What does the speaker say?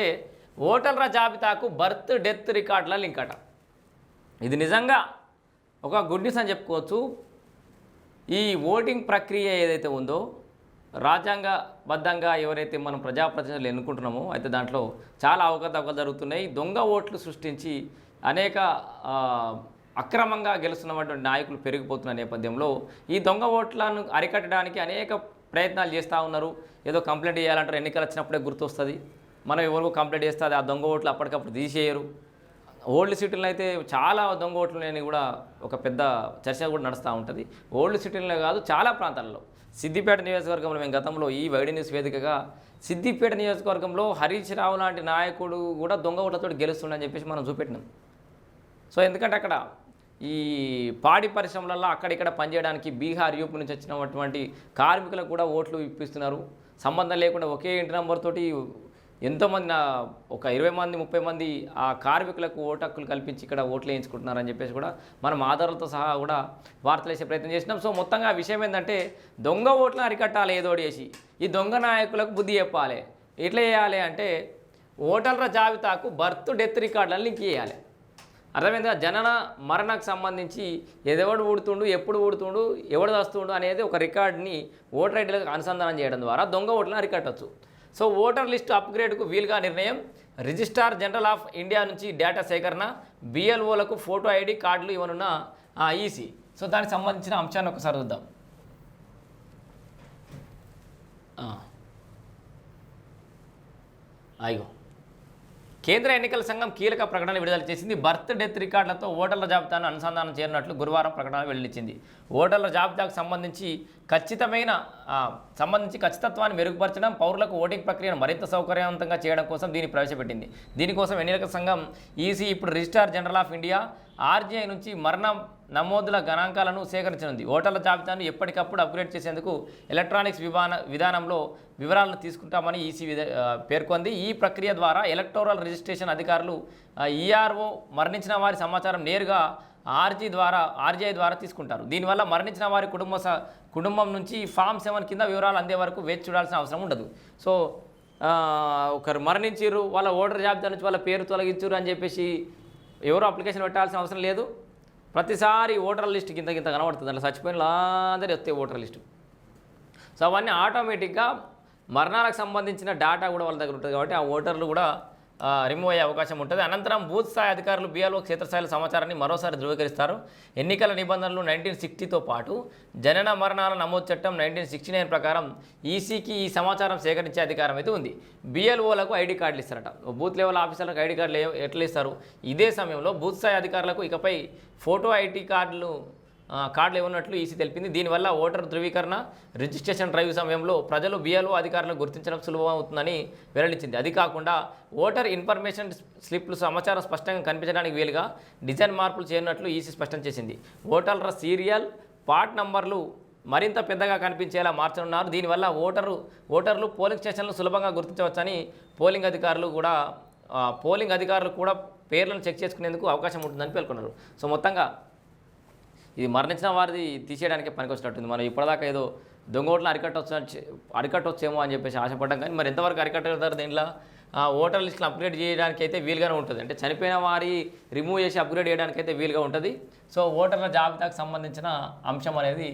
ఏంటంటే ఓటర్ల జాబితాకు బర్త్ డెత్ రికార్డుల లింక్ అట. ఇది నిజంగా ఒక గుడ్ న్యూస్ అని చెప్పుకోవచ్చు. ఈ ఓటింగ్ ప్రక్రియ ఏదైతే ఉందో రాజ్యాంగబద్ధంగా ఎవరైతే మనం ప్రజాప్రతినిధులు ఎన్నుకుంటున్నామో అయితే దాంట్లో చాలా అవకతవకలు జరుగుతున్నాయి. దొంగ ఓట్లు సృష్టించి అనేక అక్రమంగా గెలుస్తున్నటువంటి నాయకులు పెరిగిపోతున్న నేపథ్యంలో ఈ దొంగ ఓట్లను అరికట్టడానికి అనేక ప్రయత్నాలు చేస్తూ ఉన్నారు. ఏదో కంప్లైంట్ చేయాలంటారు ఎన్నికలు వచ్చినప్పుడే గుర్తొస్తుంది. మనం ఎవరికో కంప్లైంట్ చేస్తే అది ఆ దొంగ ఓట్లు అప్పటికప్పుడు తీసేయరు. ఓల్డ్ సిటీలో అయితే చాలా దొంగ ఓట్లు లేని కూడా ఒక పెద్ద చర్చ కూడా నడుస్తూ ఉంటుంది. ఓల్డ్ సిటీలో కాదు చాలా ప్రాంతాల్లో. సిద్దిపేట నియోజకవర్గంలో మేము గతంలో ఈ వైడి న్యూస్ వేదికగా సిద్దిపేట నియోజకవర్గంలో హరీష్ రావు లాంటి నాయకుడు కూడా దొంగ ఓట్లతో గెలుస్తుండని చెప్పేసి మనం చూపెట్టినాం. సో ఎందుకంటే అక్కడ ఈ పాడి పరిశ్రమలలో అక్కడిక్కడ పనిచేయడానికి బీహార్ యూపీ నుంచి వచ్చినటువంటి కార్మికులకు కూడా ఓట్లు ఇప్పిస్తున్నారు. సంబంధం లేకుండా ఒకే ఇంటి నెంబర్ తోటి ఎంతోమంది నా ఒక ఇరవై మంది ముప్పై మంది ఆ కార్మికులకు ఓటు హక్కులు కల్పించి ఇక్కడ ఓట్లు వేయించుకుంటున్నారని చెప్పేసి కూడా మనం ఆధారాలతో సహా కూడా వార్తలు వేసే ప్రయత్నం చేసినాం. సో మొత్తంగా ఆ విషయం ఏంటంటే దొంగ ఓట్లను అరికట్టాలి ఏదోడి చేసి. ఈ దొంగ నాయకులకు బుద్ధి చెప్పాలి. ఎట్లా చేయాలి అంటే ఓటర్ల జాబితాకు బర్త్ డెత్ రికార్డులను లింక్ చేయాలి. అర్థమైందా? జనన మరణకు సంబంధించి ఎదెవడు ఊడుతుండు ఎప్పుడు ఊడుతుండు ఎవడు వస్తుండు అనేది ఒక రికార్డ్ని ఓటర్ ఐడీలకు అనుసంధానం చేయడం ద్వారా దొంగ ఓట్లను అరికట్టచ్చు. సో ఓటర్ లిస్టు అప్గ్రేడ్కు వీలుగా నిర్ణయం. రిజిస్ట్రార్ జనరల్ ఆఫ్ ఇండియా నుంచి డేటా సేకరణ బిఎల్ఓలకు ఫోటో ఐడి కార్డులు ఇవ్వనున్న ఈసీ. సో దానికి సంబంధించిన అంశాన్ని ఒకసారి చూద్దాం. అయ్యో కేంద్ర ఎన్నికల సంఘం కీలక ప్రకటన విడుదల చేసింది. బర్త్ డెత్ రికార్డులతో ఓటర్ల జాబితాను అనుసంధానం చేయనున్నట్లు గురువారం ప్రకటన వెల్లడించింది. ఓటర్ల జాబితాకు సంబంధించి ఖచ్చితమైన సంబంధించి ఖచ్చితత్వాన్ని మెరుగుపరచడం పౌరులకు ఓటింగ్ ప్రక్రియను మరింత సౌకర్యవంతంగా చేయడం కోసం దీన్ని ప్రవేశపెట్టింది. దీనికోసం ఎన్నికల సంఘం ఈసీ ఇప్పుడు registrar general of India RGI నుంచి మరణ నమోదుల గణాంకాలను సేకరించనుంది. ఓటర్ల జాబితాను ఎప్పటికప్పుడు అప్గ్రేడ్ చేసేందుకు ఎలక్ట్రానిక్స్ విధాన విధానంలో వివరాలను తీసుకుంటామని ఈసీ పేర్కొంది. ఈ ప్రక్రియ ద్వారా ఎలక్టోరల్ రిజిస్ట్రేషన్ అధికారులు ఈఆర్ఓ మరణించిన వారి సమాచారం నేరుగా ఆర్జీ ద్వారా ఆర్జీఐ ద్వారా తీసుకుంటారు. దీనివల్ల మరణించిన వారి కుటుంబ స కుటుంబం నుంచి ఫామ్ సెవెన్ కింద వివరాలు అందే వరకు వేచి చూడాల్సిన అవసరం ఉండదు. సో ఒకరు మరణించారు వాళ్ళ ఓటర్ జాబితా నుంచి వాళ్ళ పేరు తొలగించారు అని చెప్పేసి ఎవరు అప్లికేషన్ పెట్టాల్సిన అవసరం లేదు. ప్రతిసారి ఓటర్ లిస్ట్ కింద కింద కనబడుతుంది అట్లా చచ్చిపోయిన అందరి వస్తాయి ఓటర్ లిస్టు. సో అవన్నీ ఆటోమేటిక్గా మరణాలకు సంబంధించిన డేటా కూడా వాళ్ళ దగ్గర ఉంటుంది కాబట్టి ఆ ఓటర్లు కూడా రిమూవ్ అయ్యే అవకాశం ఉంటుంది. అనంతరం బూత్ స్థాయి అధికారులు బీఆర్ఓ క్షేత్రస్థాయిల సమాచారాన్ని మరోసారి ధృవీకరిస్తారు. ఎన్నికల నిబంధనలు నైన్టీన్ సిక్స్టీతో పాటు జనన మరణాల నమోదు చట్టం నైన్టీన్ సిక్స్టీ నైన్ ప్రకారం ఈసీకి ఈ సమాచారం సేకరించే అధికారం అయితే ఉంది. బీఎల్ఓలకు ఐడి కార్డులు ఇస్తారట. బూత్ లెవెల్ ఆఫీసర్లకు ఐడి కార్డులు ఎట్లా ఇస్తారు? ఇదే సమయంలో బూత్ స్థాయి అధికారులకు ఇకపై ఫోటో ఐడి కార్డులు కార్డులు ఇవ్వనట్లు ఈసీ తెలిపింది. దీనివల్ల ఓటర్ ధృవీకరణ రిజిస్ట్రేషన్ డ్రైవ్ సమయంలో ప్రజలు బిఎల్ఓ అధికారులను గుర్తించడం సులభం అవుతుందని వెల్లడించింది. అది కాకుండా ఓటర్ ఇన్ఫర్మేషన్ స్లిప్లు సమాచారం స్పష్టంగా కనిపించడానికి వీలుగా డిజైన్ మార్పులు చేయనున్నట్లు ఈసీ స్పష్టం చేసింది. ఓటర్ల సీరియల్ పార్ట్ నంబర్లు మరింత పెద్దగా కనిపించేలా మార్చనున్నారు. దీనివల్ల ఓటరు ఓటర్లు పోలింగ్ స్టేషన్లు సులభంగా గుర్తించవచ్చని పోలింగ్ అధికారులు కూడా పోలింగ్ అధికారులు కూడా పేర్లను చెక్ చేసుకునేందుకు అవకాశం ఉంటుందని పేర్కొన్నారు. సో మొత్తంగా ఇది మరణించిన వారిది తీసేయడానికి పనికొచ్చినట్టుంది. మనం ఇప్పటిదాకా ఏదో దొంగ అరికట్టొచ్చు అరికట్టొచ్చేమో అని చెప్పేసి ఆశపడ్డాం కానీ మరి ఎంతవరకు అరికట్టగలుగుతారు దీంట్లో? ఓటర్ లిస్టులు అప్గ్రేడ్ చేయడానికి అయితే వీలుగానే ఉంటుంది. అంటే చనిపోయిన వారి రిమూవ్ చేసి అప్గ్రేడ్ చేయడానికి అయితే వీలుగా ఉంటుంది. సో ఓటర్ల జాబితాకు సంబంధించిన అంశం అనేది